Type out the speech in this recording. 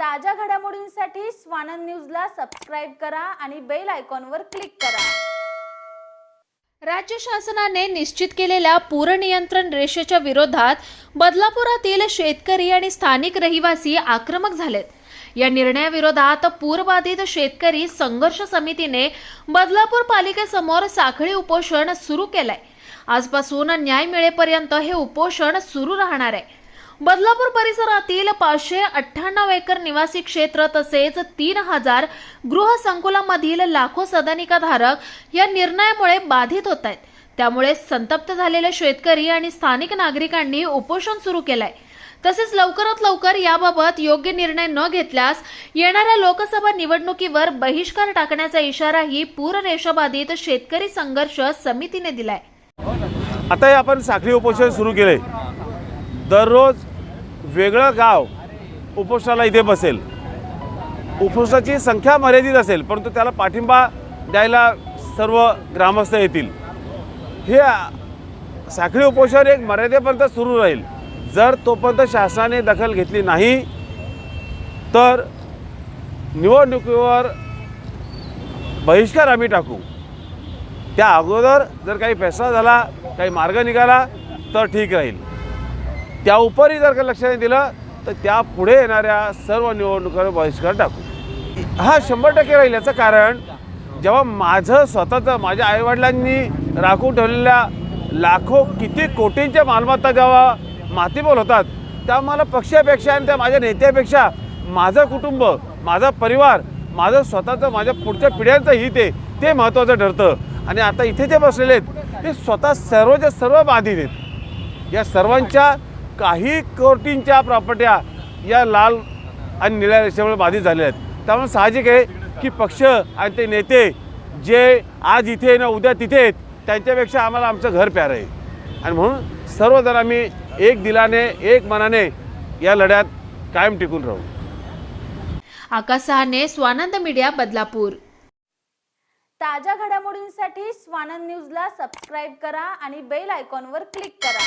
ताज्या घडामोडींसाठी स्वानंद न्यूजला सबस्क्राईब करा आणि बेल आयकॉनवर क्लिक करा. राज्य शासनाने निश्चित केलेल्या पूर नियंत्रण रेषेच्या विरोधात बदलापुरातील शेतकरी आणि स्थानिक रहिवासी आक्रमक झालेत. या निर्णयाविरोधात पूरबाधित शेतकरी संघर्ष समितीने बदलापूर पालिकेसमोर साखळी उपोषण सुरू केलंय. आजपासून न्याय मिळेपर्यंत हे उपोषण सुरू राहणार आहे. बदलापूर परिसरातील पाचशे अठ्ठ्याण्णव एकर निवासी क्षेत्र तसेच तीन हजार गृहसंकुलामधील लाखो सदनिकाधारक या निर्णयामुळे बाधित होत आहेत. त्यामुळे संतप्त झालेले शेतकरी आणि स्थानिक नागरिकांनी उपोषण सुरू केलंय. तसेच लवकरात लवकर याबाबत योग्य निर्णय न घेतल्यास येणाऱ्या लोकसभा निवडणुकीवर बहिष्कार टाकण्याचा इशाराही पूररेषाबाधित शेतकरी संघर्ष समितीने दिलाय. आता आपण साखळी उपोषण सुरू केले दररोज वेगळं गाव उपोषणाला इथे बसेल. उपोषणाची संख्या मर्यादित असेल परंतु त्याला पाठिंबा द्यायला सर्व ग्रामस्थ येतील. हे साखळी उपोषण एक मर्यादेपर्यंत सुरू राहील. जर तोपर्यंत शासनाने दखल घेतली नाही तर निवडणुकीवर बहिष्कार आम्ही टाकू. त्या अगोदर जर काही फैसला झाला काही मार्ग निघाला तर ठीक राहील. त्या उपरी जर का लक्ष नाही दिलं तर त्या पुढे येणाऱ्या सर्व निवडणुकांवर बहिष्कार टाकू. हा शंभर टक्के राहील याचं कारण जेव्हा माझं स्वतःचं माझ्या आईवडिलांनी राखून ठेवलेल्या लाखो किती कोटींच्या मालमत्ता जेव्हा मातीमोल होतात तेव्हा मला पक्षापेक्षा आणि त्या माझ्या नेत्यापेक्षा माझं कुटुंब माझा परिवार माझं स्वतःचं माझ्या पुढच्या पिढ्यांचं हित आहे ते महत्त्वाचं ठरतं. आणि आता इथे जे बसलेले आहेत ते स्वतः सर्वच्या सर्व बाधित आहेत या सर्वांच्या काही कोटींच्या प्रॉपर्ट्या या लाल आणि निळ्या रेषेमुळे बाधित झालेल्या आहेत. त्यामुळे साहजिक आहे की पक्ष आणि ते नेते जे आज इथे आहे ना उद्या तिथे आहेत त्यांच्यापेक्षा आम्हाला आमचं घर प्यारं आहे. आणि म्हणून सर्वजण आम्ही एक दिलाने एक मनाने या लढ्यात कायम टिकून राहू. आकाश सहाने स्वानंद मीडिया बदलापूर. ताज्या घडामोडींसाठी स्वानंद न्यूजला सबस्क्राईब करा आणि बेल आयकॉनवर क्लिक करा.